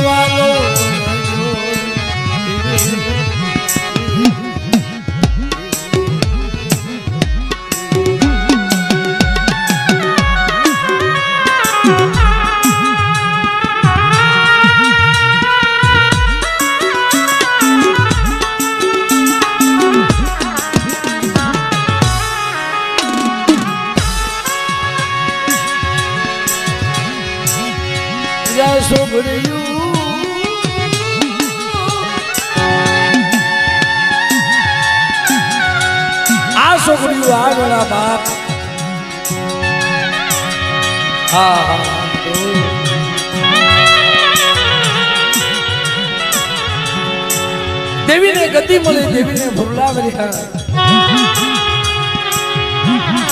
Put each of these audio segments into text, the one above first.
દીદી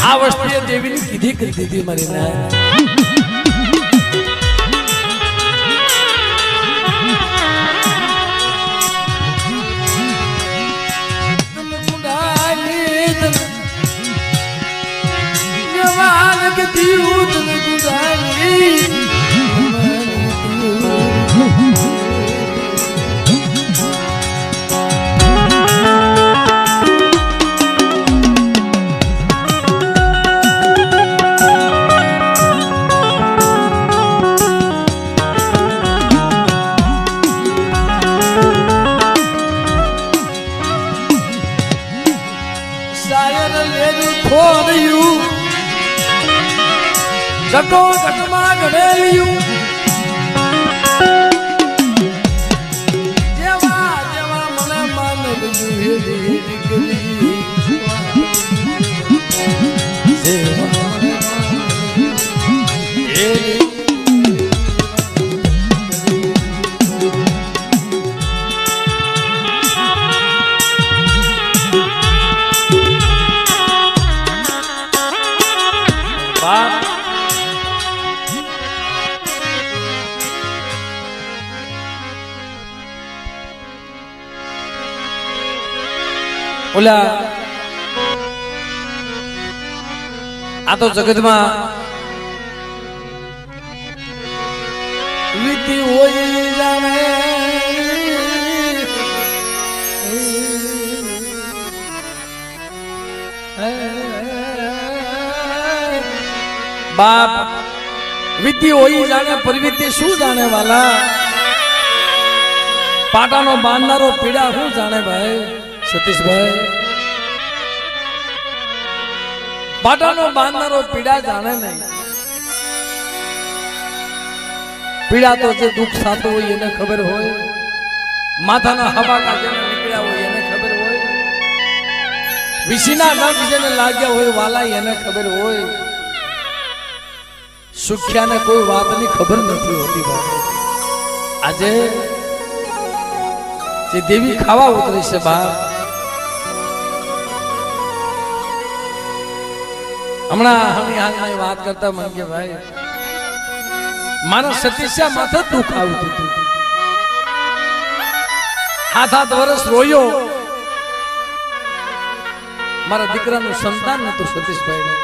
આ વસ્તુએ દેવીની કીધી કરી દીધી મારી ના જવાન ઘટો જટમાં ઘડેલિયું જેવા જેવા મને માનવ દીકરી. બાપ ઓલા આ તો જગતમાં વીતી હોય જાણે. બાપ વિધિ હોય જાણે પ્રવૃત્તિ શું જાણે વાલા? પાટાનો બાંધનારો પીડા શું જાણે ભાઈ? સતીશભાઈ. પાટાનો બાંધનારો પીડા જાણે નહીં. પીડા તો જે દુઃખ સાતું હોય એને ખબર હોય. માથાના હવા જેને નીકળ્યા હોય એને ખબર હોય. વિસીના નખ જેને લાગ્યા હોય વાલા એને ખબર હોય. સુખ્યાને કોઈ વાતની ખબર નથી હોતી ભાઈ. આજે જે દેવી ખાવા ઉતરી છે બહાર હમણાં હમણાં હાલની વાત કરતા મને કે ભાઈ, મારા સતીશા માથે દુઃખ આવતું હતું? હાથ હાથ વર્ષ રોયો. મારા દીકરાનું સંતાન નતું સતીશભાઈ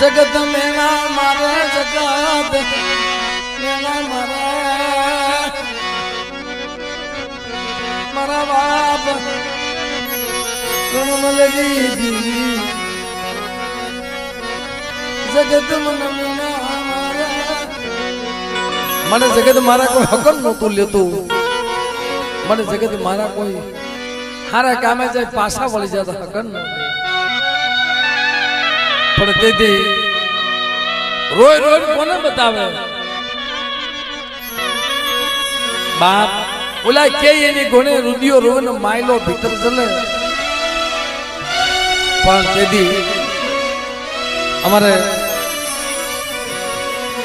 જગત મેણા મારે જગત મેણા મારે મારા બાપ. કણમલડી દી જગત મને જગત મારા કોઈ હકમ નહોતું લેતું. મને જગત મારા કોઈ હારા કામે જાય પાછા વળી જતા હકન પણ તેથી રોય રોય કોને બતાવે? બાપ ઓલા કે એની ગુણે રુદિયો રોવન માયલો ભીતર ચલે પણ તેથી અમારે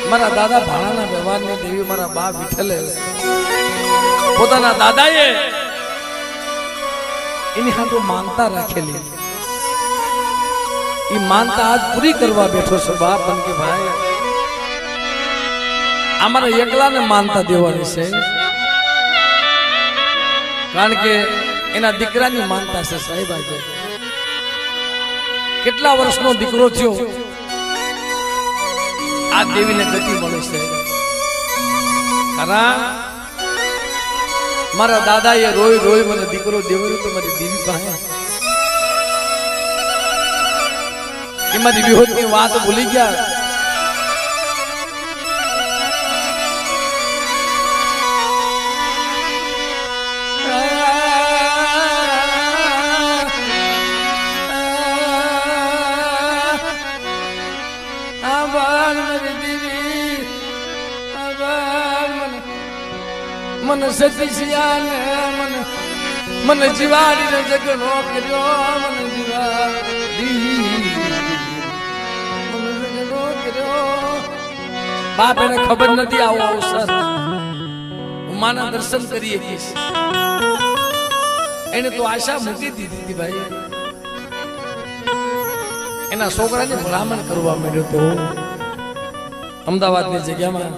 મારા દાદા ભાણાના વ્યવહારની દેવી મારા બા વિઠલે પોતાના દાદાએ એની હાથો માનતા રાખેલી. એ માનતા આજ પૂરી કરવા બેઠો છે બાપ બન કે ભાઈ, અમારે એકલાને માનતા દેવાની છે. કારણ કે એના દીકરાની માનતા છે, સાહેબ આજે. કેટલા વર્ષનો દીકરો થયો? આ દેવીને ગતિ મળે છે. મારા દાદાએ રોય રોય મને દીકરો દેવર્યો તો મારી દેવી પાસે. એમાંથી વિહોતની વાત ભૂલી ગયા. મન સતીશિયાને મન. મન જીવાડીને જગનો કર્યો મન જીવાડી મન જગનો કર્યો બાપ એને ખબર નથી આવો અવસર હું માના દર્શન કરી શકીશ. એને તો આશા મૂકી દીધી હતી ભાઈ. એના છોકરાને ભલામણ કરવા માંડ્યો તો. અમદાવાદની જગ્યામાં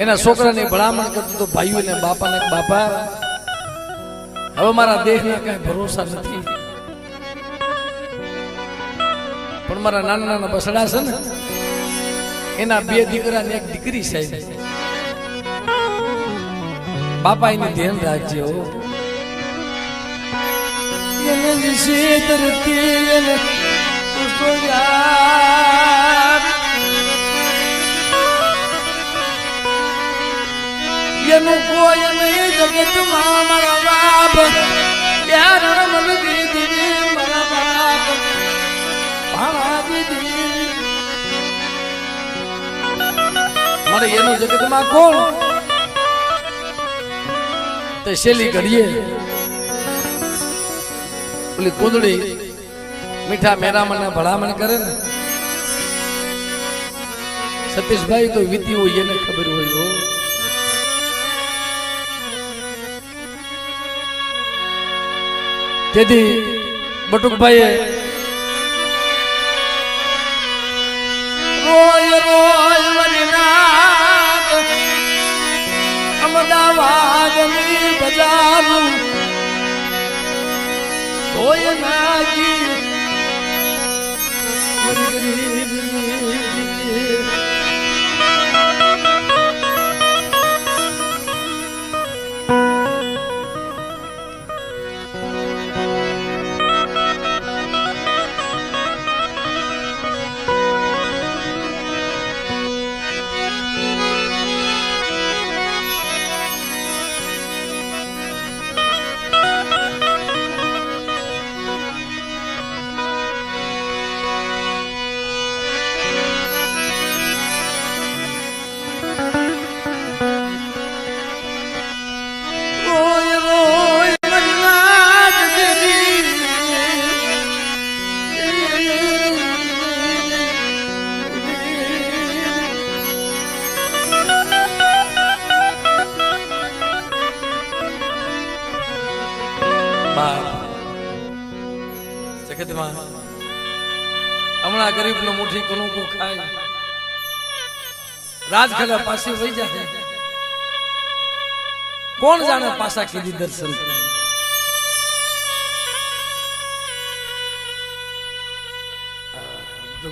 એના છોકરાને ભલામણ કરતો તો ભાઈઓ ને બાપા ને બાપા, હવે મારા દેહના કઈ ભરોસા નથી. પણ મારા નાના નાના બસડા છે ને, એના બે દીકરા ને એક દીકરી સાહેબ બાપા એની ધ્યાન રાખજે એને પુષ્પો યાર કોઈ નહીં, જગતમાં મારા બાપ. યાર મન દીધી મારા બાપ. મારા દીધી મારે એનું જગતમાં કોણ? તે શેલી ઘડીએ. ઓલી કુંદડી મીઠા મેરામણ ભલામણ કરે ને. સતીશભાઈ તો વીતી હોય એને ખબર હોય તેથી બટુકભાઈએ રોય રોય વરિનાથ અમદાવાદની બજારું. રોય નાગી રાજખડા પાછી વહી જાય કોણ જાણે પાછા કીધી દર્શન?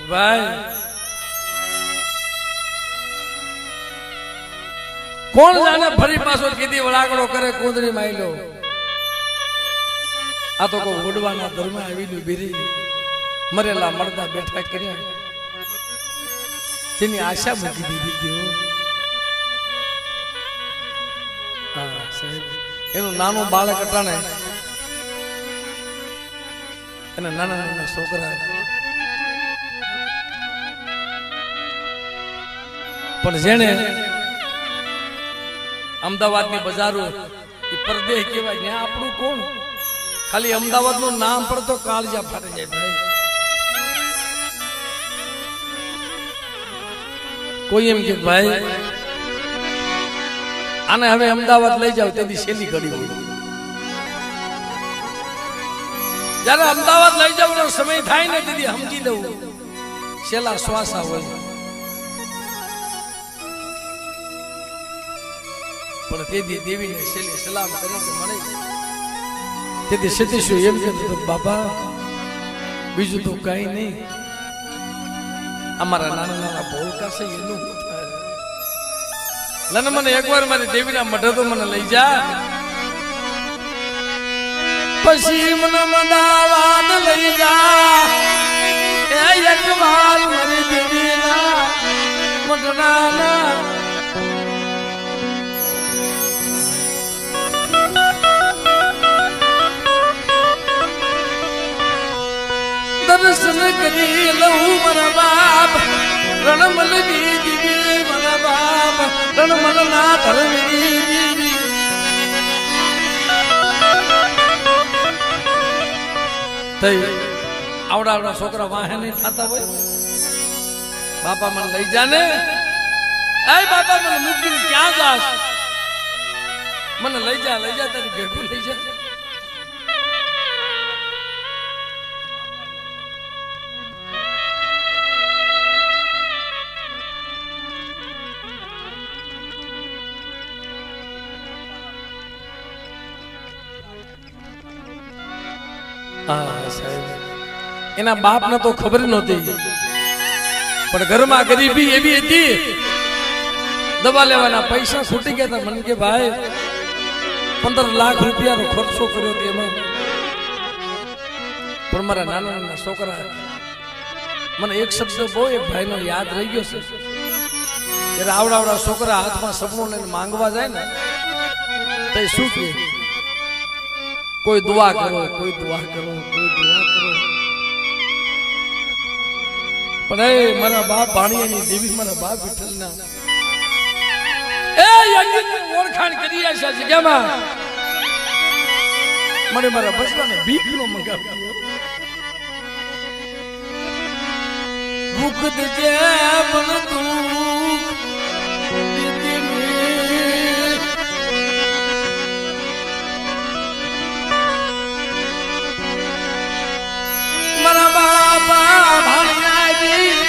ભાઈ કોણ જાણે ફરી પાછો કીધી વળાકડો કરે, કુંદરી માયલો? આ તો કોઈ ઉડવાના ધર્મ આવીને બીરી મરેલા મળતા બેઠા કર્યા. તેની આશા મૂકી દીધી ગયો હા સાહેબ એનું નાનું બાળક અટાણે અને નાના નાના છોકરા પણ જેને અમદાવાદની બજારો એ પરદેશ કહેવાય ત્યાં આપણું કોણ ખાલી અમદાવાદનું નામ પડતો કાળજા ફાટી જાય ભાઈ કોઈ એમ કે, ભાઈ, આને હવે અમદાવાદ લઈ જાવ તેથી શેલી ઘડી હોય. જયારે અમદાવાદ લઈ જવાનો સમય થાય ને, તેથી સમજી લઉં છેલ્લા શ્વાસ હોય. પણ તેથી દેવીને છેલ્લે સલામ કરીને મળે. તેથી સતીશું એમ કે બાબા બીજું તો કઈ નહીં. અમારા નાના નાના ભોલકા છે એનું? લને મને એકવાર મારી દેવીના મઢે તો મને લઈ જા. પછી મને મદાવાદ લઈ જા. એ એકવાર મારી દેવીના મઢના દર્શન કરી લઉં મારા બાપ. રણમલ દીદી, મારા બાપ. રણમલ ના દીદી. થઈ આવડા આવડા છોકરા વાહે નહીં થતા હોય. બાપા મને લઈ જા ને. એ બાપા, મને મૂકીને ક્યાં જાશ? મને લઈ જા લઈ જા, તારી ભેગું લઈ જા હા, સાહેબ. એના બાપને તો ખબર નહોતી. પણ ઘરમાં ગરીબી એવી હતી. દવા લેવાના પૈસા છૂટી ગયા હતા મને કે ભાઈ, પંદર લાખ રૂપિયાનો ખર્ચો કર્યો હતો એમાં. પણ મારા નાના નાના છોકરા, મને એક શબ્દ બહુ એક ભાઈનો યાદ રહી ગયો છે. જ્યારે આવડા આવડા છોકરા હાથમાં સપનું લઈને માંગવા જાય ને, તો શું કહે? કોઈ દુઆ કરો કોઈ દુઆ કરો કોઈ દુઆ કરો. પણ એ મારા બાપ ભાણિયાની દેવી મારા બાપ વિઠ્ઠલના. એ યજ્ઞની ઓળખાણ કરી છે જગ્યામાં. મને મારા બસલાને ભીખ નો મંગાવ્યો ભૂખ દેજે પણ તું Yeah.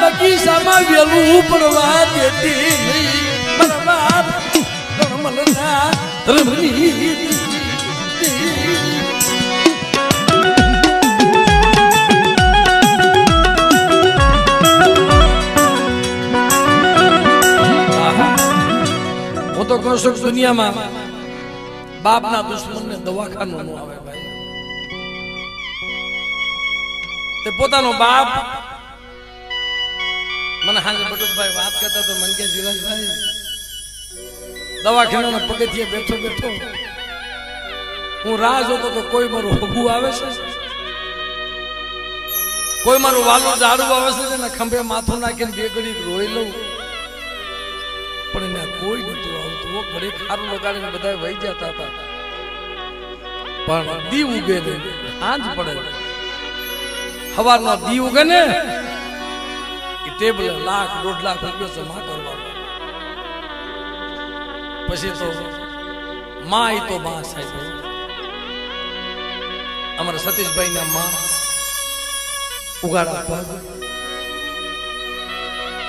બગીચામાં વેલું પડવા દેતી ભગવાન રમલના રમણી તો કહું છું દુનિયામાં બાપના દુશ્મનને દવાખાનું ન આવે ભાઈ. તે પોતાનો બાપ મને હાજર બટુકભાઈ વાત કરતા તો મન કે, જીવનભાઈ, દવાખાનાના પગથિયે બેઠો બેઠો. હું રાહ જોતો તો કોઈ મારું હગું આવે છે? કોઈ મારું વાલું ઝાડું આવે છે ને ખંભે માથું નાખીને બે ઘડી રોઈ લઉં? પણ એને કોઈ નતું આવતું. ઘડી ખારું લગાડીને બધા વહી જતા હતા. પણ દી ઉગે ને, આંજ પડે હવારના દી ઉગે ને, એ ટેબલ લાખ, દોઢ લાખ રૂપિયો જમા કરવાનો. પછી તો માં એ તો માં સાહેબ. અમારા સતીશભાઈ ના માં ઉગાડા પગ.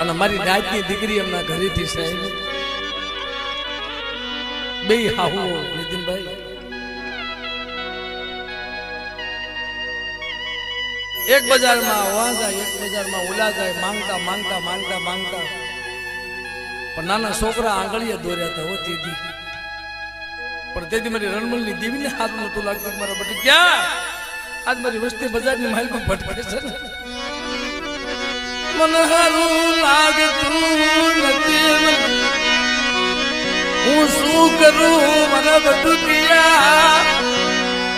અને મારી નાતની દીકરી એમના ઘરેથી સાહેબ. બે હાહુ નીતિનભાઈ એક બજારમાં વા જાય એક બજારમાં ઓલા જાય માંગતા માંગતા માંગતા માંગતા. પણ નાના છોકરા આંગળીએ દોર્યા હતા હોતી દી પણ તેથી મારી રણમલની દેવીને હાથ નતું લાગતું મારા બટી ક્યાં? આજ મારી વસ્તી બજારની માલમાં ભટકે છે મન હારું લાગતું નથી હું શું કરું? મારા બટુકિયા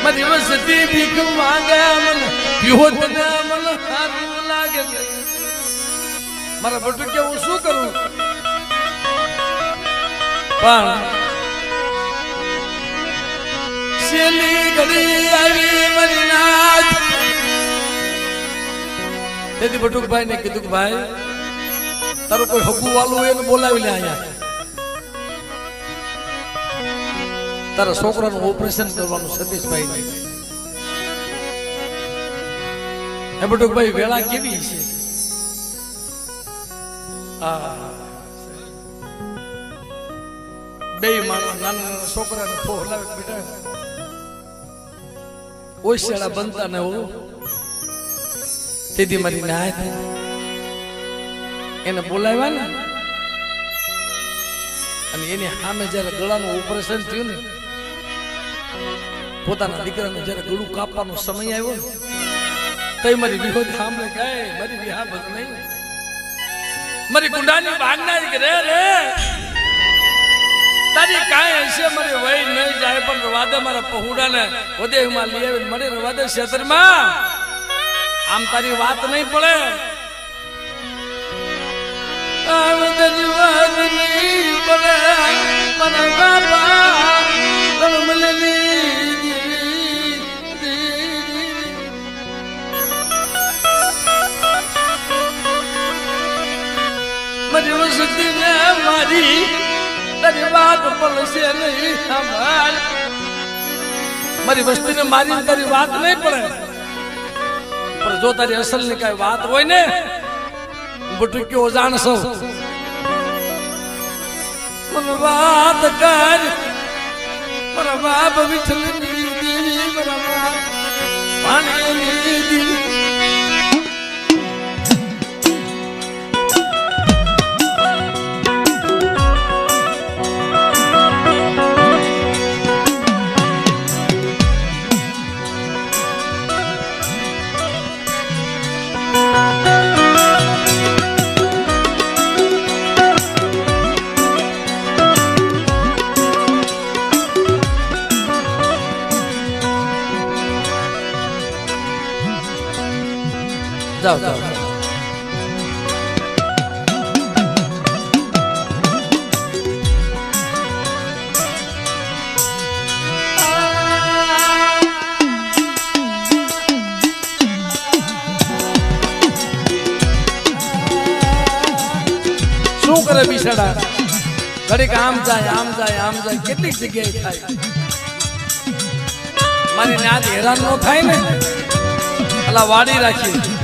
મારી વસ્તી ભીખ માંગે મને. યોત ને મન હારું લાગે. મારા મારા કે હું શું કરું? પણ છેલ્લી ઘડી આવી મારી નાથ તેથી બટુકભાઈ ને કીધું કે ભાઈ, તારું કોઈ હકુ વાલું એને બોલાવી લે અહીંયા. તારા છોકરાનું ઓપરેશન કરવાનું સતીશભાઈ એ બટુકભાઈ વેળા કેવી છે? બે માણસ નાના નાના છોકરાને ફોહલાવે બેટા. ઓશિયાળા બનતા ને હું તેથી મારી નાય એને બોલાવ્યા ને. અને એની સામે જયારે ગળાનું ઓપરેશન થયું ને પોતાના દીકરાને જયારે ગળું કાપવાનો સમય આવ્યો તઈ મારી વિહોદ સાંભળે ગાય મારી વિહા બધ નહીં. મારી ગુંડાની ભાગના એક રે રે. તારી કાંઈ હશે મારી વહી નહીં જાય, પણ રવાદે મારા પહુડાને વદેહમાં લઈ આવીને મને રવાદે ક્ષેત્રમાં. આમ તારી વાત નહીં પડે. આમ તારી વાત નહીં પડે. મારા બાપા રમલની પડશે નહીં સાંભળ મારી વસ્તીને મારી તારી વાત નહીં પડે. પણ જો તારી અસલની કઈ વાત હોય ને બટુક્યો જાણશો? વાત કર. મારા વિઠલ દેવી મારા બાપ દેવી જાઓ જાઓ. શું કરે બિસાડા? ઘડીક આમ જાય આમ જાય આમ જાય. કેટલીક જગ્યાએ થાય. મારી નાદ હેરાન ન થાય ને? અલા વાડી રાખી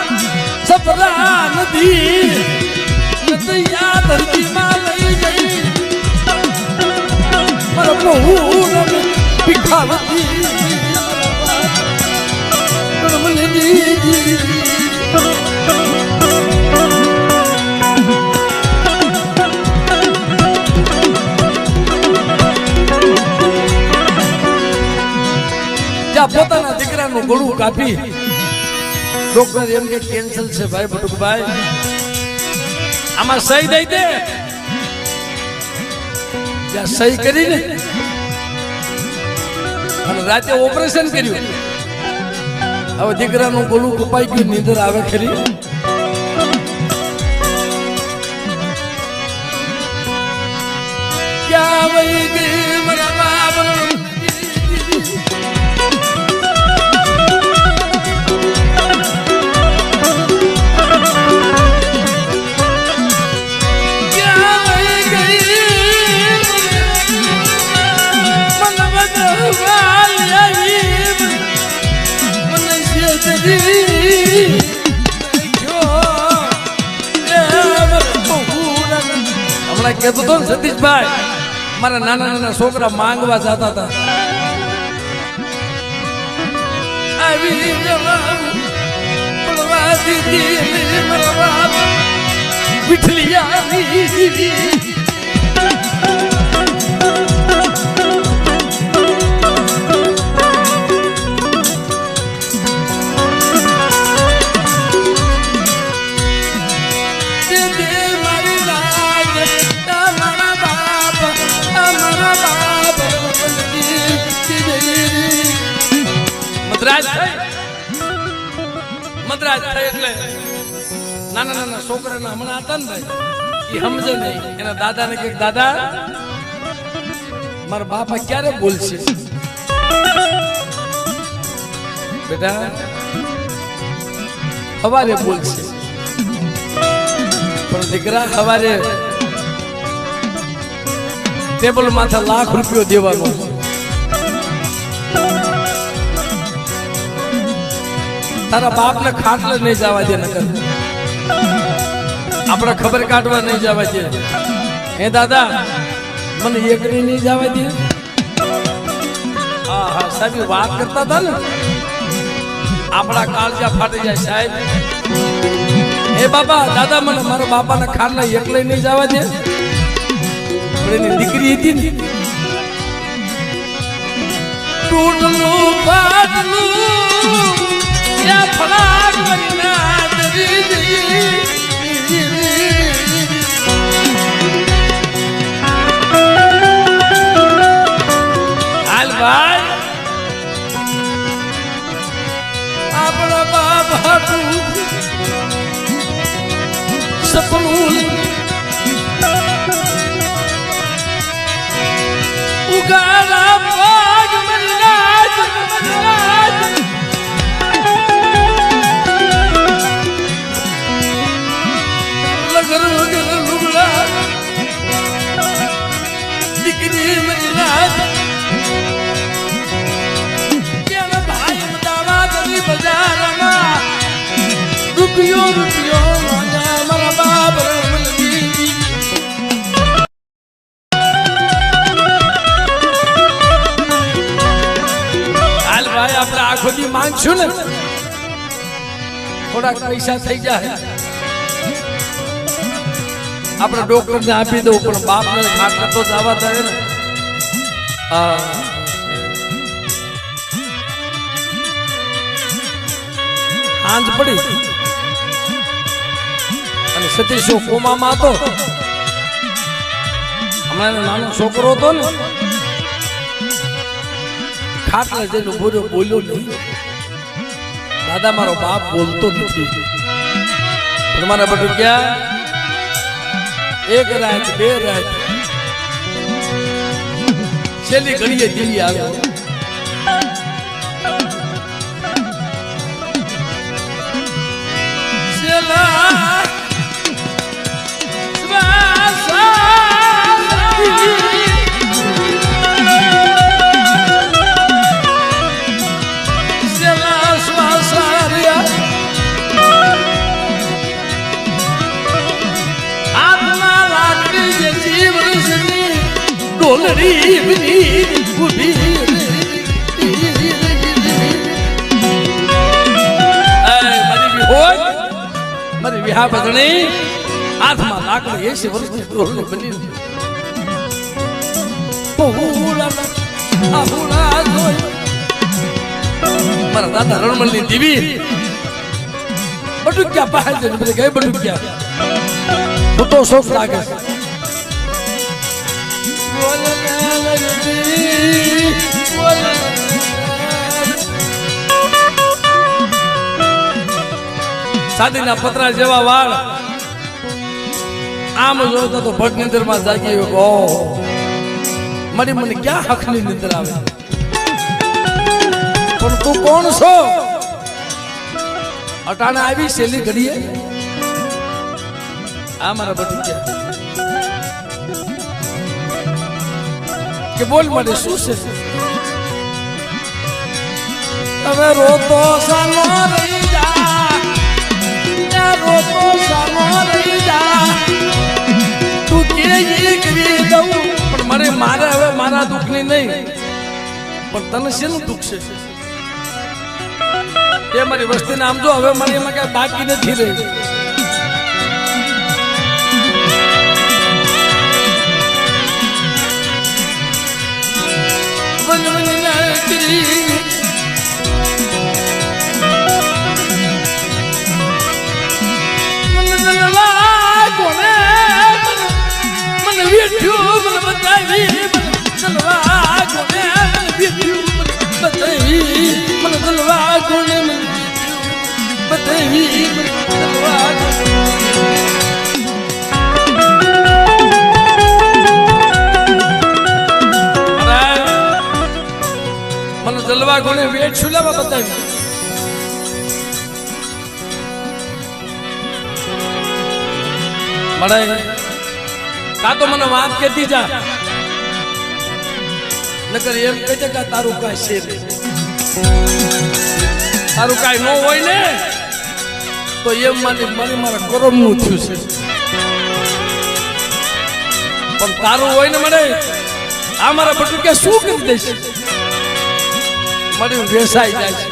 સપરા નદી નદિયા ધરતીમાં લઈ ગઈ બહુ ભીખાવતી પોતાના દીકરાનું ગળું કાપી ડોક્ટર એમ કે કેન્સલ છે ભાઈ બટુકભાઈ આમાં સહી દઈ દે. જ્યાં સહી કરીને અને રાતે ઓપરેશન કર્યું. હવે દીકરાનું ગોલું કપાઈ ગયું, નીંદર આવે ખરી. ક્યાં વહી ગઈ? કહેતો હતો ને સતીશભાઈ? મારા નાના નાના છોકરા માંગવા જતા હતા. આવી જવા દીધી બાપ સમજે નહીં. એના દાદાને કે દાદા, મારા બાપા ક્યારે બોલશે? બેટા, સવારે બોલશે. પણ દીકરા સવારે ટેબલ માથે લાખ રૂપિયો દેવાનો. તારા બાપને ખાટલે નહીં જવા દે નકર. આપણે ખબર કાઢવા નહીં જવા દે. હે દાદા, મને એકની નહીં જવા દે. હા હા, સાહેબ વાત કરતા હતા ને? આપણા કાળજા ફાટી જાય, સાહેબ. હે બાબા, દાદા, મને મારા બાપાના ખાટલા એકલે નહીં જવા દે. એની દીકરી હતી ને. તૂટલું દરી ભાઈ. આપણા બાપ હાટું સપનું માંગશું ને. થોડાક પૈસા થઈ જાય. આપણે ડોક્ટર ને આપી દઉં, પણ બાપ ને ખાટલે તો જવા ને. હા. પડી. અને સતીશો કોમામાં હતો. હમણાં નાનો છોકરો હતો ને, ખાટલે જઈને બોલ્યો બોલ્યો નહીં. દાદા, મારો બાપ બોલતો નથી. મારા બટુ ક્યાં? એક રાત, બે રાત. છેલ્લી ઘડીએ દિલ્હી આવ્યો. ઊભી બની એ મારી વિહા બદણી હાથમાં લાકડી એસી વર્ષની દોરડી બની મારા દાદા રણમલની દેવી બટુક્યા બધે ગઈ બટુક્યા. હું તો શોખ લાગે છે. સાદીના પતરા જેવા વાળ. આમ જોતો તો ભટ નિંદરમાં જાગી ગયો ઓ મારી મને ક્યાં હકની નિંદર આવે? પણ તું કોણ છો? અટાણે આવી છેલ્લી ઘડીએ. આ મારા બટુક્યા કે બોલ મને શું છે? તમે રોતો સાનો રહી જા. હવે મારા વસ્તી આમ જો હવે મને એમાં કઈ બાકી નથી રહી. કોને વેઠ શું લેવા બતાવી મળે કા તો મને વાત કેતી જા નકર એમ કહે કે તારું કાંઈ છે નહીં. તારું કાંઈ ન હોય ને? તો એમ માની મને મારા કરમનું થયું છે. પણ તારું હોય ને મને આ મારા બટુકે શું કરી દેશે મને વેસાઈ જાય છે.